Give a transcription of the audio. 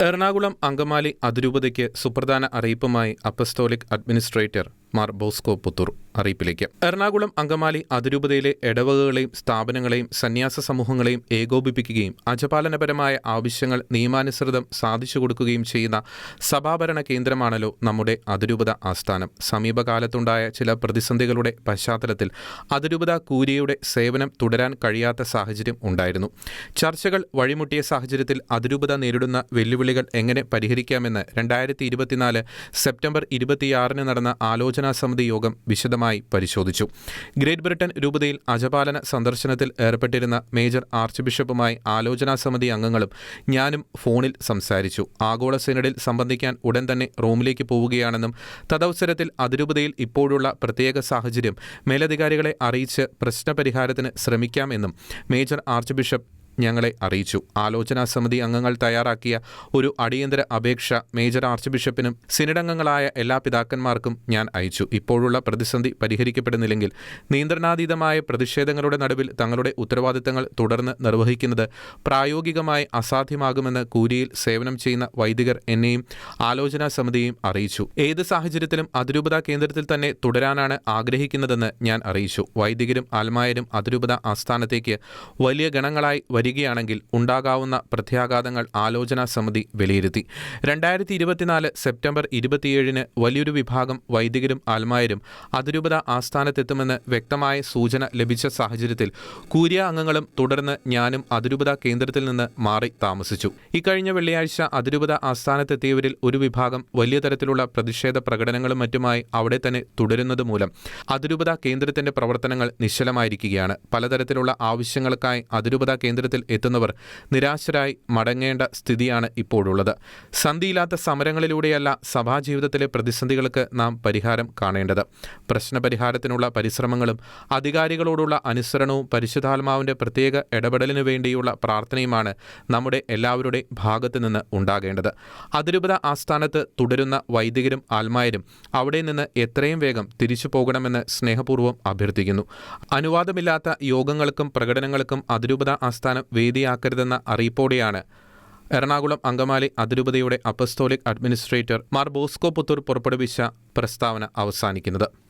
എറണാകുളം അങ്കമാലി അതിരൂപതയ്ക്ക് സുപ്രധാന അറിയിപ്പുമായി apostolic administrator Mar Bosco Puthur അറിയിപ്പിലേക്ക്. Ernakulam Angamaly അതിരൂപതയിലെ ഇടവകകളെയും സ്ഥാപനങ്ങളെയും സന്യാസ സമൂഹങ്ങളെയും ഏകോപിപ്പിക്കുകയും അജപാലനപരമായ ആവശ്യങ്ങൾ നിയമാനുസൃതം സാധിച്ചു കൊടുക്കുകയും ചെയ്യുന്ന സഭാഭരണ കേന്ദ്രമാണല്ലോ നമ്മുടെ അതിരൂപത ആസ്ഥാനം. സമീപകാലത്തുണ്ടായ ചില പ്രതിസന്ധികളുടെ പശ്ചാത്തലത്തിൽ അതിരൂപത കൂരിയയുടെ സേവനം തുടരാൻ കഴിയാത്ത സാഹചര്യം ഉണ്ടായിരുന്നു. ചർച്ചകൾ വഴിമുട്ടിയ സാഹചര്യത്തിൽ അതിരൂപത നേരിടുന്ന വെല്ലുവിളികൾ എങ്ങനെ പരിഹരിക്കാമെന്ന് രണ്ടായിരത്തി ഇരുപത്തിനാല് സെപ്റ്റംബർ ഇരുപത്തിയാറിന് നടന്ന ആലോചനാ സമിതി യോഗം വിശദമായി പരിശോധിച്ചു. ഗ്രേറ്റ് ബ്രിട്ടൻ രൂപതയിൽ അജപാലന സന്ദർശനത്തിൽ ഏർപ്പെട്ടിരുന്ന മേജർ ആർച്ച് ബിഷപ്പുമായി ആലോചനാ സമിതി അംഗങ്ങളും ഞാനും ഫോണിൽ സംസാരിച്ചു. ആഗോള സിനഡിൽ സംബന്ധിക്കാൻ ഉടൻ തന്നെ റോമിലേക്ക് പോവുകയാണെന്നും തദവസരത്തിൽ അതിരൂപതയിൽ ഇപ്പോഴുള്ള പ്രത്യേക സാഹചര്യം മേലധികാരികളെ അറിയിച്ച് പ്രശ്നപരിഹാരത്തിന് ശ്രമിക്കാമെന്നും മേജർ ആർച്ച് ബിഷപ്പ് ഞങ്ങളെ അറിയിച്ചു. ആലോചനാ സമിതി അംഗങ്ങൾ തയ്യാറാക്കിയ ഒരു അടിയന്തര അപേക്ഷ മേജർ ആർച്ച് ബിഷപ്പിനും സിനഡംഗങ്ങളായ എല്ലാ പിതാക്കന്മാർക്കും ഞാൻ അയച്ചു. ഇപ്പോഴുള്ള പ്രതിസന്ധി പരിഹരിക്കപ്പെടുന്നില്ലെങ്കിൽ നിയന്ത്രണാതീതമായ പ്രതിഷേധങ്ങളുടെ നടുവിൽ തങ്ങളുടെ ഉത്തരവാദിത്തങ്ങൾ തുടർന്ന് നിർവഹിക്കുന്നത് പ്രായോഗികമായി അസാധ്യമാകുമെന്ന് കൂരിയിൽ സേവനം ചെയ്യുന്ന വൈദികർ എന്നെയും ആലോചനാ സമിതിയെയും അറിയിച്ചു. ഏത് സാഹചര്യത്തിലും അതിരൂപത കേന്ദ്രത്തിൽ തന്നെ തുടരാനാണ് ആഗ്രഹിക്കുന്നതെന്ന് ഞാൻ അറിയിച്ചു. വൈദികരും ആൽമായരും അതിരൂപത ആസ്ഥാനത്തേക്ക് വലിയ ഗണങ്ങളായി വരികയാണെങ്കിൽ ഉണ്ടാകാവുന്ന പ്രത്യാഘാതങ്ങൾ ആലോചനാ സമിതി വിലയിരുത്തി. രണ്ടായിരത്തി ഇരുപത്തിനാല് സെപ്റ്റംബർ ഇരുപത്തിയേഴിന് വലിയൊരു വിഭാഗം വൈദികരും ആൽമായരും അതിരൂപത ആസ്ഥാനത്തെത്തുമെന്ന് വ്യക്തമായ സൂചന ലഭിച്ച സാഹചര്യത്തിൽ കൂരിയ അംഗങ്ങളും തുടർന്ന് ഞാനും അതിരൂപത കേന്ദ്രത്തിൽ നിന്ന് മാറി താമസിച്ചു. ഇക്കഴിഞ്ഞ വെള്ളിയാഴ്ച അതിരൂപത ആസ്ഥാനത്തെത്തിയവരിൽ ഒരു വിഭാഗം വലിയ തരത്തിലുള്ള പ്രതിഷേധ പ്രകടനങ്ങളും മറ്റുമായി അവിടെ തന്നെ തുടരുന്നത് മൂലം അതിരൂപത കേന്ദ്രത്തിന്റെ പ്രവർത്തനങ്ങൾ നിശ്ചലമായിരിക്കുകയാണ്. പലതരത്തിലുള്ള ആവശ്യങ്ങൾക്കായി അതിരൂപത കേന്ദ്രത്തിൽ എത്തുന്നവർ നിരാശരായി മടങ്ങേണ്ട സ്ഥിതിയാണ് ഇപ്പോഴുള്ളത്. സന്ധിയില്ലാത്ത സമരങ്ങളിലൂടെയല്ല സഭാജീവിതത്തിലെ പ്രതിസന്ധികൾക്ക് നാം പരിഹാരം കാണേണ്ടത്. പ്രശ്നപരിഹാരത്തിനുള്ള പരിശ്രമങ്ങളും അധികാരികളോടുള്ള അനുസരണവും പരിശുദ്ധാത്മാവിന്റെ പ്രത്യേക ഇടപെടലിനു വേണ്ടിയുള്ള പ്രാർത്ഥനയുമാണ് നമ്മുടെ എല്ലാവരുടെ ഭാഗത്തു നിന്ന് ഉണ്ടാകേണ്ടത്. അതിരൂപത ആസ്ഥാനത്ത് തുടരുന്ന വൈദികരും ആത്മായരും അവിടെ നിന്ന് എത്രയും വേഗം തിരിച്ചു പോകണമെന്ന് സ്നേഹപൂർവം അഭ്യർത്ഥിക്കുന്നു. അനുവാദമില്ലാത്ത യോഗങ്ങൾക്കും പ്രകടനങ്ങൾക്കും അതിരൂപത ആസ്ഥാനം വേദിയാക്കരുതെന്ന അറിയിപ്പോടെയാണ്. എറണാകുളം അങ്കമാലി അതിരൂപതയുടെ apostolic administrator Mar Bosco Puthur പുറപ്പെടുവിച്ച പ്രസ്താവന അവസാനിക്കുന്നത്.